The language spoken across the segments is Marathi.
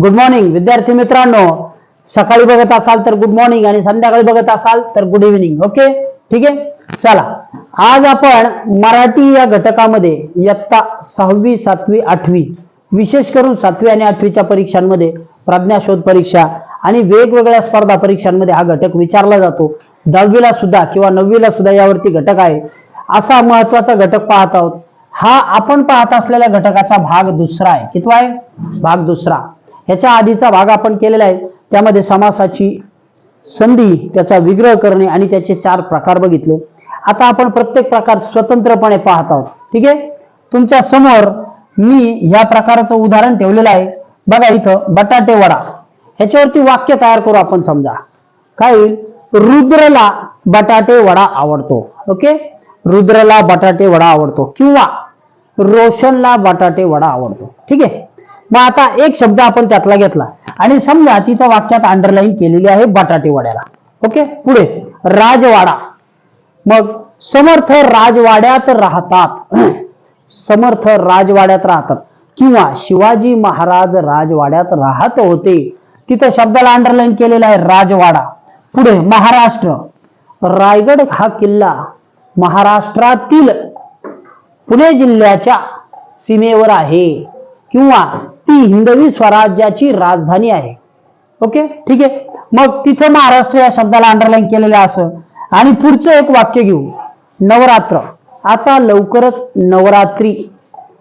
गुड मॉर्निंग विद्यार्थी मित्रांनो. सकाळी बघत असाल तर गुड मॉर्निंग आणि संध्याकाळी बघत असाल तर गुड इव्हिनिंग ओके ठीक आहे? चला. आज आपण मराठी या घटकामध्ये इयत्ता सहावी सातवी आठवी विशेष करून सातवी आणि आठवीच्या परीक्षांमध्ये प्रज्ञाशोध परीक्षा आणि वेगवेगळ्या स्पर्धा परीक्षांमध्ये हा घटक विचारला जातो. दहावीला सुद्धा किंवा नववीला सुद्धा यावरती घटक आहे. असा महत्त्वाचा घटक पाहत आहोत. हा आपण पाहत असलेल्या घटकाचा भाग दुसरा आहे. कितवा आहे? भाग दुसरा. ह्याच्या आधीचा भाग आपण केलेला आहे. त्यामध्ये समासाची संधी त्याचा विग्रह करणे आणि त्याचे चार प्रकार बघितले. आता आपण प्रत्येक प्रकार स्वतंत्रपणे पाहत आहोत. ठीक आहे? तुमच्यासमोर मी ह्या प्रकाराचं उदाहरण ठेवलेलं आहे. बघा इथं बटाटे वडा. ह्याच्यावरती वाक्य तयार करू आपण समजा. काय होईल? रुद्रला बटाटे वडा आवडतो. ओके? रुद्रला बटाटे वडा आवडतो. किंवा रोशनला बटाटे वडा आवडतो. ठीक आहे? मग आता एक शब्द आपण त्यातला घेतला. आणि समजा तिथं वाक्यात अंडरलाईन केलेली आहे बटाटेवाड्याला ओके? पुढे. राजवाडा. मग समर्थ राजवाड्यात राहतात. समर्थ राजवाड्यात राहतात. किंवा शिवाजी महाराज राजवाड्यात राहत होते. तिथं शब्दाला अंडरलाईन केलेला आहे राजवाडा. पुढे महाराष्ट्र. रायगड हा किल्ला महाराष्ट्रातील पुणे जिल्ह्याच्या सीमेवर आहे. किंवा ती हिंदवी स्वराज्याची राजधानी आहे. ओके? ठीक आहे? मग तिथं महाराष्ट्र या शब्दाला अंडरलाईन केलेलं असं. आणि पुढचं एक वाक्य घेऊ. नवरात्र. आता लवकरच नवरात्री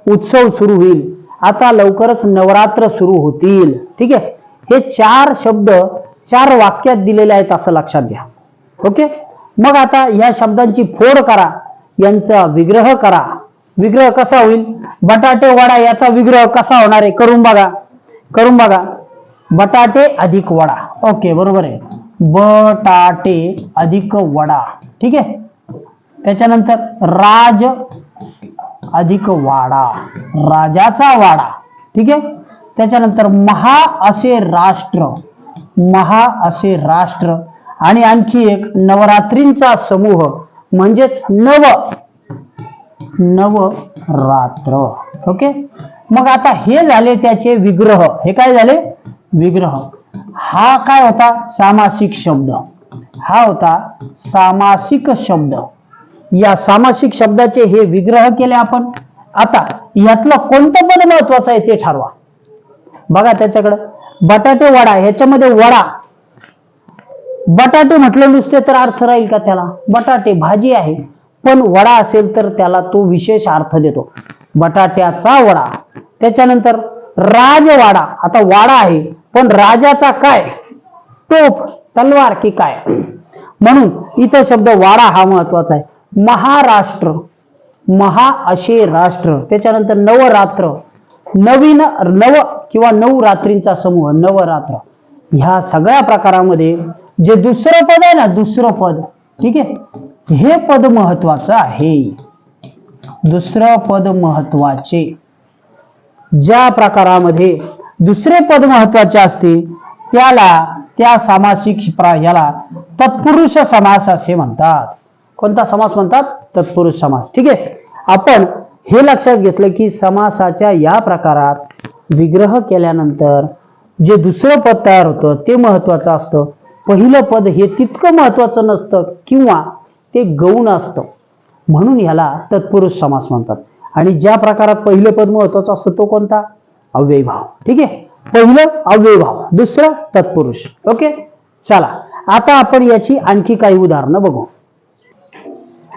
उत्सव सुरू होईल. आता लवकरच नवरात्र सुरू होतील. ठीक आहे? हे चार शब्द चार वाक्यात दिलेले आहेत असं लक्षात घ्या. ओके? मग आता ह्या शब्दांची फोड करा. यांचा विग्रह करा. विग्रह कसा होईल? बटाटे वडा याचा विग्रह कसा होणार आहे? करून बघा. करून बघा. बटाटे अधिक वडा. ओके बरोबर आहे. बटाटे अधिक वडा. ठीक आहे? त्याच्यानंतर राज अधिक वाडा. राजाचा वाडा. ठीक आहे? त्याच्यानंतर महा असे राष्ट्र. महा असे राष्ट्र. आणि आणखी एक नवरात्रींचा समूह. म्हणजेच नव. नवरात्र ओके मग आता हे झाले त्याचे विग्रह. हे काय झाले? विग्रह. हा काय होता? सामासिक शब्द. हा होता सामासिक शब्द. या सामासिक शब्दाचे हे विग्रह केले आपण. आता यातलं कोणतं पद महत्वाचं आहे ते ठरवा. बघा त्याच्याकडं. बटाटे वडा. ह्याच्यामध्ये वडा. बटाटे म्हटलं नुसते तर अर्थ राहील का त्याला? बटाटे भाजी आहे. पण वडा असेल तर त्याला तो विशेष अर्थ देतो. बटाट्याचा वडा. त्याच्यानंतर राजवाडा. आता वाडा आहे पण राजाचा काय? टोप तलवार की काय? म्हणून इथं शब्द वाडा हा महत्त्वाचा आहे. महाराष्ट्र. महा असे राष्ट्र. त्याच्यानंतर नवरात्र. नवीन नव किंवा नऊ रात्रींचा समूह नवरात्र. ह्या सगळ्या प्रकारामध्ये जे दुसरं पद आहे ना दुसरं पद ठीक आहे? हे पद महत्वाचं आहे. दुसरं पद महत्त्वाचे. ज्या प्रकारामध्ये दुसरे पद महत्त्वाचे असते त्याला त्या सामासिक प्रा- याला तत्पुरुष समास असे म्हणतात. कोणता समास म्हणतात? तत्पुरुष समास. ठीक आहे? आपण हे लक्षात घेतलं की समासाच्या या प्रकारात विग्रह केल्यानंतर जे दुसरं पद तयार होतं ते महत्वाचं असतं. पहिलं पद हे तितकं महत्वाचं नसतं किंवा ते गौण असतं. म्हणून ह्याला तत्पुरुष समास म्हणतात. आणि ज्या प्रकारात पहिलं पद महत्वाचं असतं तो कोणता? अव्ययभाव. ठीक आहे? पहिलं अव्ययभाव दुसरं तत्पुरुष. ओके? चला आता आपण याची आणखी काही उदाहरणं बघू.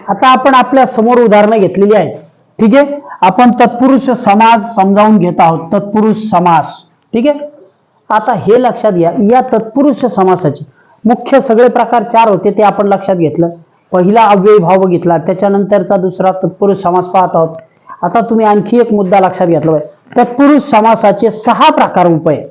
आता आपण आपल्यासमोर उदाहरणं घेतलेली आहेत. ठीक आहे? आपण तत्पुरुष समास समजावून घेत आहोत. तत्पुरुष समास. ठीक आहे? आता हे लक्षात घ्या. या तत्पुरुष समासाची मुख्य सगळे प्रकार चार होते ते आपण लक्षात घेतलं. पहिला अव्ययी भाव बघितला त्याच्यानंतरचा दुसरा तत्पुरुष समास पाहत आहोत. आता तुम्ही आणखी एक मुद्दा लक्षात घेतला पाहिजे. तत्पुरुष समासाचे सहा प्रकार उप आहेत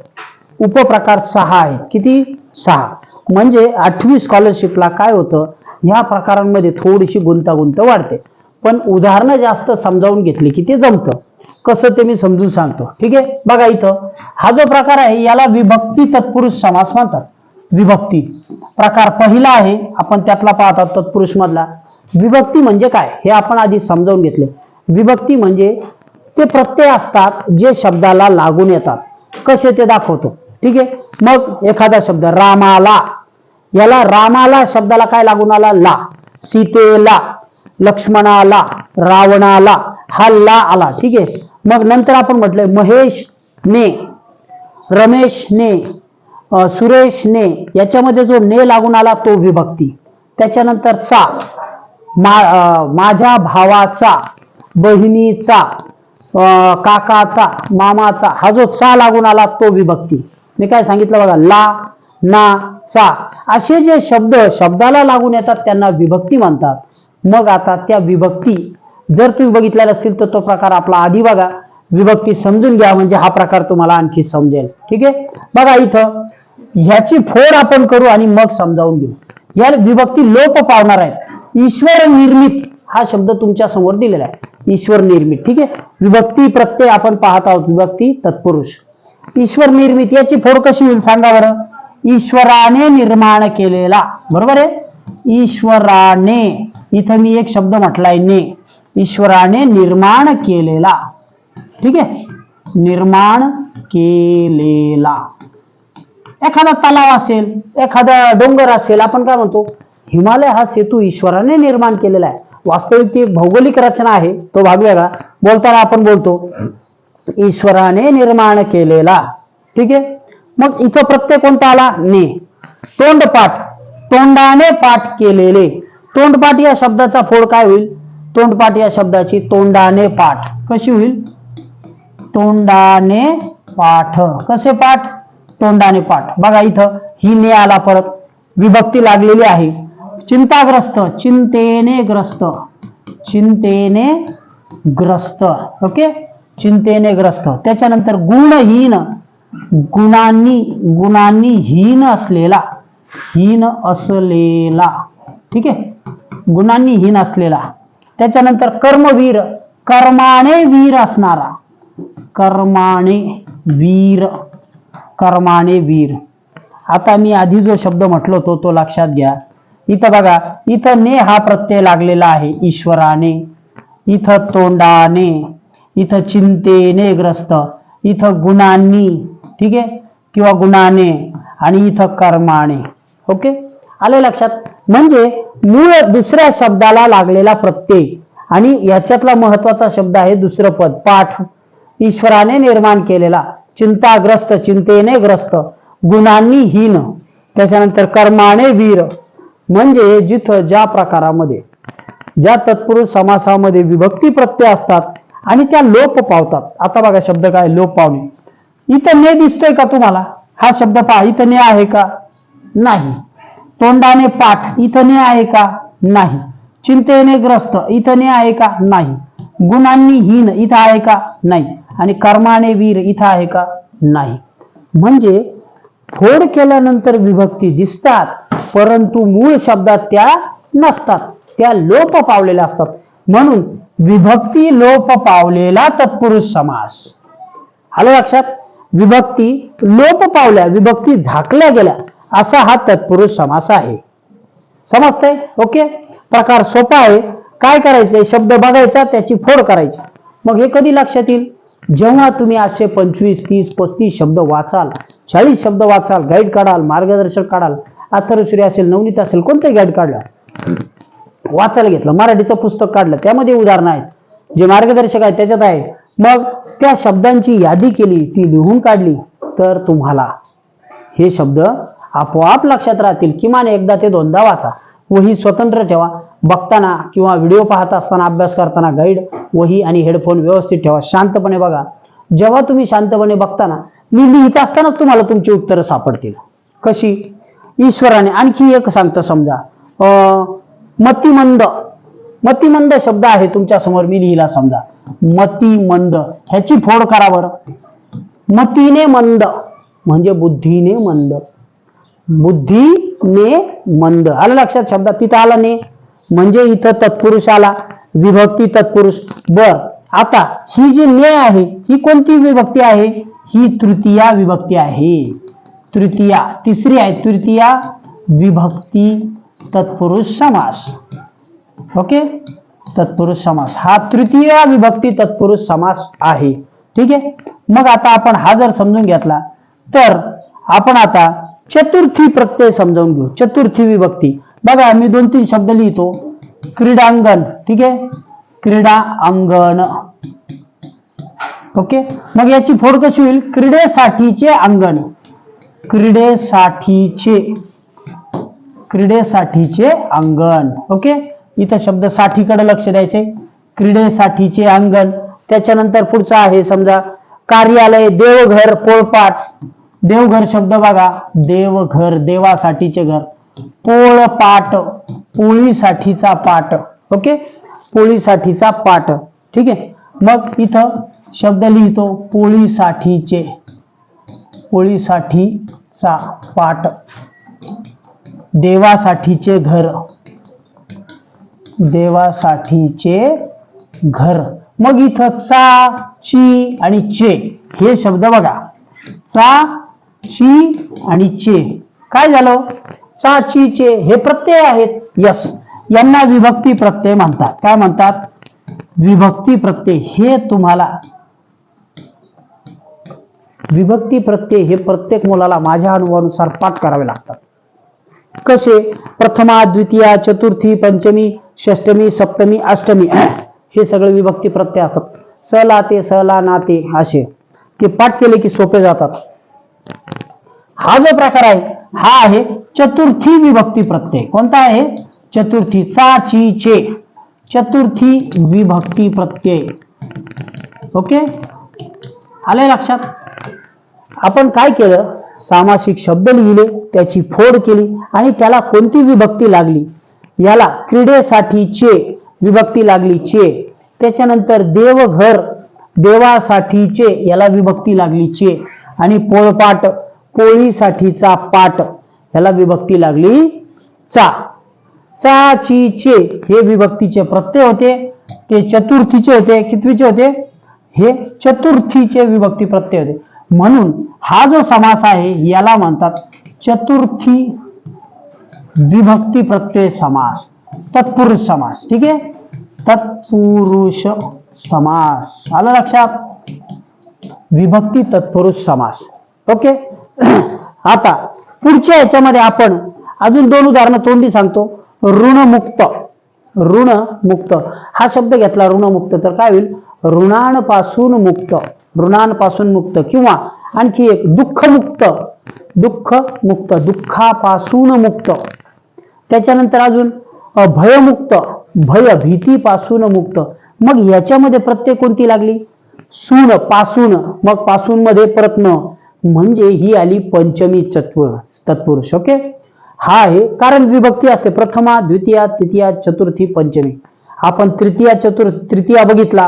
उपप्रकार सहा आहेत किती? सहा. म्हणजे आठवी स्कॉलरशिपला काय होतं? ह्या प्रकारांमध्ये थोडीशी गुंतागुंत वाढते. पण उदाहरणं जास्त समजावून घेतली की ते जमतं. कसं ते मी समजून सांगतो. ठीक आहे? बघा इथं. हा जो प्रकार आहे याला विभक्ती तत्पुरुष समास म्हणतात. विभक्ती. प्रकार पहिला आहे आपण त्यातला पाहतात तत्पुरुष मधला विभक्ती म्हणजे काय? हे आपण आधी समजावून घेतले. विभक्ती म्हणजे ते प्रत्यय असतात जे शब्दाला लागून येतात. कसे ते दाखवतो? ठीक आहे? मग एखादा शब्द रामाला. याला रामाला शब्दाला काय लागून आला? ला. सीतेला लक्ष्मणाला रावणाला. हा ला आला. ठीक आहे? मग नंतर आपण म्हटलंय महेश ने रमेश ने सुरेश ने याच्यामध्ये जो ने लागून आला तो विभक्ती. त्याच्यानंतर चा मा माझ्या भावाचा बहिणीचा काकाचा मामाचा हा जो चा लागून आला तो विभक्ती. मी काय सांगितलं बघा ला ना चा असे जे शब्द शब्दाला लागून येतात त्यांना विभक्ती म्हणतात. मग आता त्या विभक्ती जर तुम्ही बघितलेला असेल तर तो प्रकार आपला आधी बघा. विभक्ती समजून घ्या म्हणजे हा प्रकार तुम्हाला आणखी समजेल. ठीक आहे? बघा इथं. ह्याची फोड आपण करू आणि मग समजावून घेऊ. या विभक्ती लोप पावणार आहेत. ईश्वर निर्मित हा शब्द तुमच्यासमोर दिलेला आहे. ईश्वर निर्मित ठीक आहे? विभक्ती प्रत्यय आपण पाहत आहोत. विभक्ती तत्पुरुष. ईश्वर निर्मित याची फोड कशी होईल सांगा बरं? ईश्वराने निर्माण केलेला. बरोबर आहे? ईश्वराने इथं मी एक शब्द म्हटलाय ने. ईश्वराने निर्माण केलेला. ठीक आहे? निर्माण केलेला. एखादा तलाव असेल एखादा डोंगर असेल आपण काय म्हणतो हिमालय हा सेतू ईश्वराने निर्माण केलेला आहे. वास्तविक ती भौगोलिक रचना आहे तो भाग वेगळा. बोलताना आपण बोलतो ईश्वराने निर्माण केलेला. ठीक आहे? मग इथं प्रत्यय कोणता आला? ने. तोंडपाठ. तोंडाने पाठ केलेले. तोंडपाठ या शब्दाचा फोड काय होईल? तोंडपाठ या शब्दाची तोंडाने पाठ. कशी होईल? तोंडाने पाठ. कसे पाठ? तोंडाने पाठ. बघा इथं ही ने आला परत. विभक्ती लागलेली आहे. चिंताग्रस्त चिंतेने ग्रस्त. चिंतेने ग्रस्त. ओके? चिंतेने ग्रस्त. त्याच्यानंतर गुणहीन. गुणांनी गुणांनी हीन असलेला. हीन असलेला. ठीक आहे? गुणांनी हीन असलेला. त्याच्यानंतर कर्मवीर. कर्माने वीर असणारा. कर्माने वीर कर्माने वीर. आता मी आधी जो शब्द म्हटलो तो तो लक्षात घ्या. इथं बघा इथं ने हा प्रत्यय लागलेला आहे ईश्वराने. इथं तोंडाने इथं चिंतेने ग्रस्त इथं गुणांनी ठीक आहे? किंवा गुणाने आणि इथं कर्माने ओके? आले लक्षात? म्हणजे मूळ दुसऱ्या शब्दाला लागलेला प्रत्यय आणि याच्यातला महत्त्वाचा शब्द आहे दुसरं पद पाठ. ईश्वराने निर्माण केलेला. चिंताग्रस्त चिंतेने ग्रस्त. गुणांनी हीन. त्याच्यानंतर कर्माने वीर. म्हणजे जिथं ज्या प्रकारामध्ये ज्या तत्पुरुष समासामध्ये विभक्ती प्रत्यय असतात आणि त्या लोप पावतात. आता बघा शब्द काय? लोप पावणे. इथं ने दिसतोय का तुम्हाला? हा शब्द पहा. इथं ने आहे का? नाही. तोंडाने पाठ. इथं ने आहे का? नाही. चिंतेने ग्रस्त. इथं ने आहे का? नाही. गुणांनी हीन. इथं आहे का? नाही. आणि कर्माने वीर इथं आहे का? नाही. म्हणजे फोड केल्यानंतर विभक्ती दिसतात परंतु मूळ शब्दात त्या नसतात. त्या लोप पावलेल्या असतात. म्हणून विभक्ती लोप पावलेला तत्पुरुष समास. आलं लक्षात? विभक्ती लोप पावल्या विभक्ती झाकल्या गेल्या असा हा तत्पुरुष समास आहे. समजतंय? ओके? प्रकार सोपा आहे. काय करायचंय? शब्द बघायचा त्याची फोड करायची. मग हे कधी लक्षात येईल? जेव्हा तुम्ही असे पंचवीस तीस पस्तीस शब्द वाचाल चाळीस शब्द वाचाल गाईड काढाल मार्गदर्शक काढाल अथर्वश्री असेल नवनीत असेल कोणतंही गाईड काढलं वाचायला घेतलं मराठीचं पुस्तक काढलं त्यामध्ये उदाहरणं आहेत. जे मार्गदर्शक आहेत त्याच्यात आहे. मग त्या शब्दांची यादी केली ती लिहून काढली तर तुम्हाला हे शब्द आपोआप लक्षात राहतील. किमान एकदा ते दोनदा वाचा. वही स्वतंत्र ठेवा. बघताना किंवा व्हिडिओ पाहत असताना अभ्यास करताना गाईड वही आणि हेडफोन व्यवस्थित ठेवा. शांतपणे बघा. जेव्हा तुम्ही शांतपणे बघताना मी लिहित असतानाच तुम्हाला तुमची उत्तरं सापडतील. कशी? ईश्वराने आणखी एक सांगतो समजा. मतिमंद. मतिमंद शब्द आहे तुमच्यासमोर मी लिहिला समजा. मतिमंद. ह्याची फोड करा बरं. मतीने मंद. म्हणजे बुद्धीने मंद. बुद्धीने मंद. आलं लक्षात? शब्दात तिथं आला ने. म्हणजे इथं तत्पुरुष आला विभक्ती तत्पुरुष. बर आता ही जी ने आहे ही कोणती विभक्ती आहे? ही तृतीया विभक्ती आहे. तृतीया तिसरी आहे तृतीया विभक्ती तत्पुरुष समास. ओके? तत्पुरुष समास. हा तृतीय विभक्ती तत्पुरुष समास आहे. ठीक आहे? मग आता आपण हा जर समजून घेतला तर आपण आता चतुर्थी प्रत्यय समजावून घेऊ. चतुर्थी विभक्ती. बघा मी दोन तीन शब्द लिहितो. क्रीडांगण ठीक आहे? क्रीडा अंगण ओके? मग याची फोड कशी होईल? क्रीडेसाठीचे अंगण. क्रीडेसाठीचे. क्रीडेसाठीचे अंगण. ओके? इथं शब्द साठीकडे लक्ष द्यायचे. क्रीडेसाठीचे अंगण. त्याच्यानंतर पुढचा आहे समजा कार्यालय देवघर पोळपाट. देवघर शब्द बघा. देवघर देवासाठीचे घर. पोळपाट पोळीसाठीचा पाट ओके? पोळीसाठीचा पाट ठीक आहे? मग इथं शब्द लिहितो पोळीसाठीचे. पोळीसाठीचा पाट. देवासाठीचे घर. देवासाठीचे घर. मग इथं चा ची आणि चे हे शब्द बघा. चा ची आणि चे. काय झालं? चा ची चे हे प्रत्यय आहेत. यस यांना विभक्ती प्रत्यय म्हणतात. काय म्हणतात? विभक्ती प्रत्यय हे तुम्हाला विभक्ती प्रत्यय हे प्रत्येक मुलाला माझ्या अनुभवानुसार पाठ करावे लागतात. कसे? प्रथमा द्वितीया चतुर्थी पंचमी षष्टमी सप्तमी अष्टमी हे सगळे विभक्ती प्रत्यय असतात. सला ते सला नाते असे. ते पाठ केले की सोपे जातात. हा जो प्रकार आहे हा आहे चतुर्थी विभक्ती प्रत्यय. कोणता आहे? चतुर्थी चा ची चे चतुर्थी विभक्ती प्रत्यय. ओके? आले लक्षात? आपण काय केलं? सामासिक शब्द लिहिले त्याची फोड केली आणि त्याला कोणती विभक्ती लागली? याला क्रीडेसाठीचे विभक्ती लागली चे त्याच्यानंतर देवघर देवासाठीचे याला विभक्ती लागली चे आणि पोळपाट पोळीसाठीचा पाट ह्याला विभक्ती लागली. चा. चा ची चे हे विभक्तीचे प्रत्यय होते ते चतुर्थीचे होते कितवीचे होते? हे चतुर्थीचे विभक्ती प्रत्यय होते. म्हणून हा जो समास आहे याला म्हणतात चतुर्थी विभक्ती प्रत्यय समास. तत्पुरुष समास. ठीक आहे? तत्पुरुष समास. आलं लक्षात? विभक्ती तत्पुरुष समास. ओके? आता पुढच्या याच्यामध्ये आपण अजून दोन उदाहरणं तोंडी सांगतो. ऋणमुक्त. ऋणमुक्त. हा शब्द घेतला ऋणमुक्त तर काय होईल? ऋणांपासून मुक्त. ऋणांपासून मुक्त. किंवा आणखी एक दुःखमुक्त. दुःख मुक्त दुःखापासून मुक्त. त्याच्यानंतर अजून भयमुक्त. भय भीतीपासून मुक्त. मग याच्यामध्ये प्रत्येक कोणती लागली? सून पासून. मग पासून मध्ये परत न म्हणजे ही आली पंचमी तत्व तत्पुरुष ओके हा आहे कारण विभक्ती असते. प्रथमा द्वितीया तृतीया चतुर्थी पंचमी. आपण तृतीया चतुर्थ तृतीया बघितला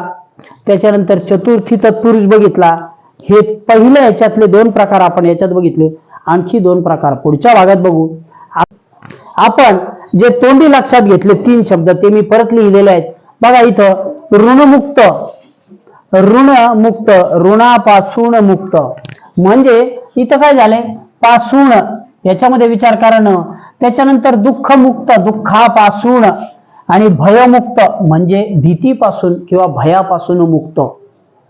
त्याच्यानंतर चतुर्थी तत्पुरुष बघितला. हे पहिल्या याच्यातले दोन प्रकार आपण याच्यात बघितले. आणखी दोन प्रकार पुढच्या भागात बघू. आपण जे तोंडी लक्षात घेतले तीन शब्द ते मी परत लिहिलेले आहेत. बघा इथं ऋणमुक्त ऋण मुक्त ऋणापासून मुक्त. म्हणजे इथं काय झालंय? पासून याच्यामध्ये विचार करणं त्याच्यानंतर दुःखमुक्त दुःखापासून आणि भयमुक्त म्हणजे भीतीपासून किंवा भयापासून मुक्त.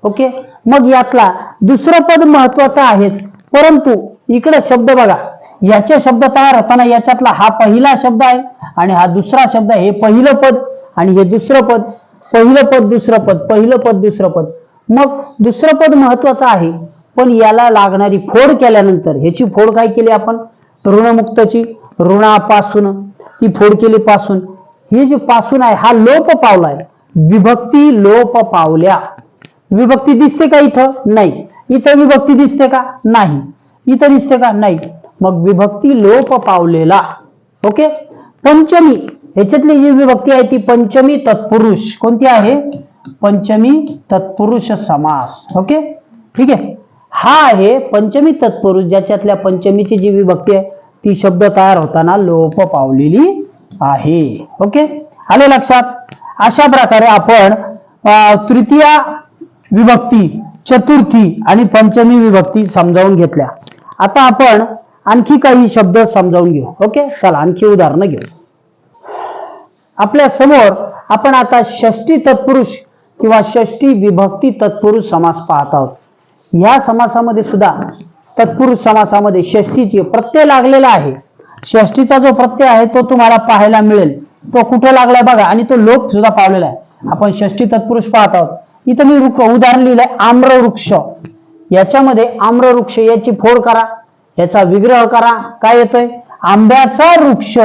ओके? मग यातला दुसरं पद महत्वाचं आहेच. परंतु इकडे शब्द बघा. याचे शब्द तयार होताना याच्यातला हा पहिला शब्द आहे आणि हा दुसरा शब्द आहे. हे पहिलं पद आणि हे दुसरं पद. पहिलं पद दुसरं पद. पहिलं पद दुसरं पद. मग दुसरं पद महत्वाचं आहे. पण याला लागणारी फोड केल्यानंतर ह्याची फोड काय केली आपण? ऋणमुक्तची ऋणापासून ती फोड केली पासून. ही जी पासून आहे हा लोप पावलाय. विभक्ती लोप पावल्या. विभक्ती दिसते का इथं? नाही. इथं विभक्ती दिसते का? नाही. इथं दिसते का? नाही. मग विभक्ती लोप पावलेला. ओके? पंचमी. ह्याच्यातली जी विभक्ती आहे ती पंचमी तत्पुरुष. कोणती आहे? पंचमी तत्पुरुष समास. ओके? ठीक आहे? हा आहे पंचमी तत्पुरुष ज्याच्यातल्या पंचमीची जी विभक्ती आहे ती शब्द तयार होताना लोप पावलेली आहे. ओके? आले लक्षात? अशा प्रकारे आपण तृतीया विभक्ती चतुर्थी आणि पंचमी विभक्ती समजावून घेतल्या. आता आपण आणखी काही शब्द समजावून घेऊ. ओके? चला आणखी उदाहरणं घेऊ. आपल्यासमोर आपण आता षष्टी तत्पुरुष किंवा षष्टी विभक्ती तत्पुरुष समास पाहत आहोत. या समासामध्ये सुद्धा तत्पुरुष समासामध्ये षष्टीचे प्रत्यय लागलेला आहे. षष्टीचा जो प्रत्यय आहे तो तुम्हाला पाहायला मिळेल. तो कुठं लागलाय बघा आणि तो लोक सुद्धा पावलेला आहे. आपण षष्टी तत्पुरुष पाहत आहोत. इथं मी वृक्ष उदाहरण लिहिलंय आम्रवृक्ष. याच्यामध्ये आम्रवृक्ष याची फोड करा. याचा विग्रह करा. काय येतोय? आंब्याचा वृक्ष.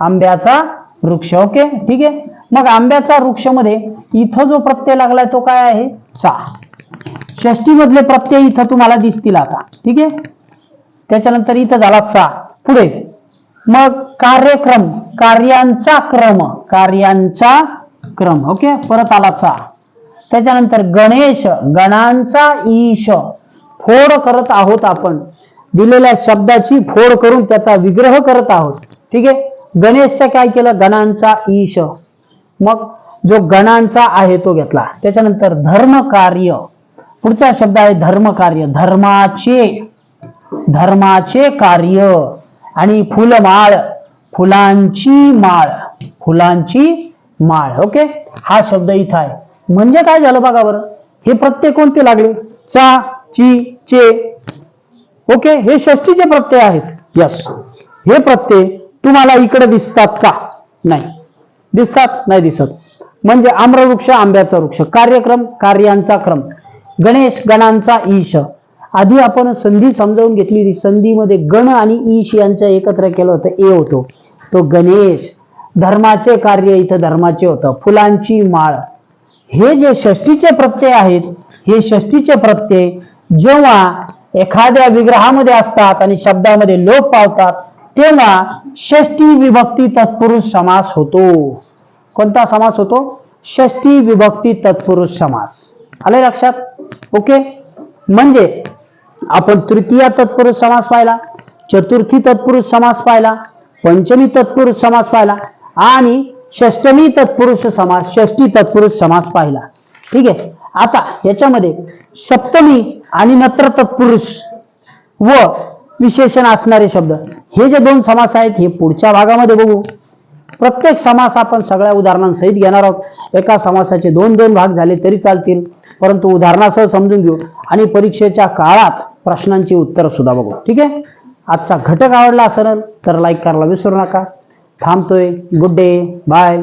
आंब्याचा वृक्ष ओके? ठीक आहे? मग आंब्याचा वृक्षमध्ये इथं जो प्रत्यय लागलाय तो काय आहे? चा. षष्टीमधले प्रत्यय इथं तुम्हाला दिसतील आता. ठीक आहे? त्याच्यानंतर इथं झाला सा पुढे. मग कार्यक्रम कार्यांचा क्रम कार्यांचा क्रम. ओके? परत आला चा. त्याच्यानंतर गणेश गणांचा ईश. फोड करत आहोत आपण. दिलेल्या शब्दाची फोड करून त्याचा विग्रह करत आहोत. ठीक आहे? गणेशच्या काय केलं? गणांचा ईश. मग जो गणांचा आहे तो घेतला. त्याच्यानंतर धर्म कार्य पुढचा शब्द आहे धर्म कार्य धर्माचे धर्माचे कार्य. आणि फुलमाळ फुलांची माळ फुलांची माळ. ओके? हा शब्द इथं आहे. म्हणजे काय झालं बघा बरं? हे प्रत्यय कोणते लागले? चा ची चे. ओके? हे षष्टीचे प्रत्यय आहेत. यस हे प्रत्यय तुम्हाला इकडे दिसतात का? नाही. दिसतात? नाही दिसत. म्हणजे आम्रवृक्ष आंब्याचा वृक्ष. कार्यक्रम कार्यांचा क्रम. गणेश गणांचा ईश. आधी आपण संधी समजावून घेतली संधीमध्ये गण आणि ईश यांचं एकत्र केलं होतं. ए होतो. तो गणेश. धर्माचे कार्य इथं धर्माचे होतं. फुलांची माळ. हे जे षष्टीचे प्रत्यय आहेत हे षष्टीचे प्रत्यय जेव्हा एखाद्या विग्रहामध्ये असतात आणि शब्दामध्ये लोप पावतात तेव्हा षष्टी विभक्ती तत्पुरुष समास होतो. कोणता समास होतो? षष्टी विभक्ती तत्पुरुष समास. आले लक्षात? ओके? म्हणजे आपण तृतीय तत्पुरुष समास पाहिला चतुर्थी तत्पुरुष समास पाहिला पंचमी तत्पुरुष समास पाहिला आणि षष्टमी तत्पुरुष समास षष्टी तत्पुरुष समास पाहिला. ठीक आहे? आता याच्यामध्ये सप्तमी आणि नत्र तत्पुरुष व विशेषण असणारे शब्द हे जे दोन समास आहेत हे पुढच्या भागामध्ये बघू. प्रत्येक समास आपण सगळ्या उदाहरणांसहित घेणार आहोत. एका समासाचे दोन दोन भाग झाले तरी चालतील. परंतु उदाहरणासह समजून घेऊ. आणि परीक्षेच्या काळात प्रश्नांची उत्तरं सुद्धा बघू. ठीक आहे? आजचा घटक आवडला असेल तर लाईक करायला विसरू नका. थांबतोय. Good day bye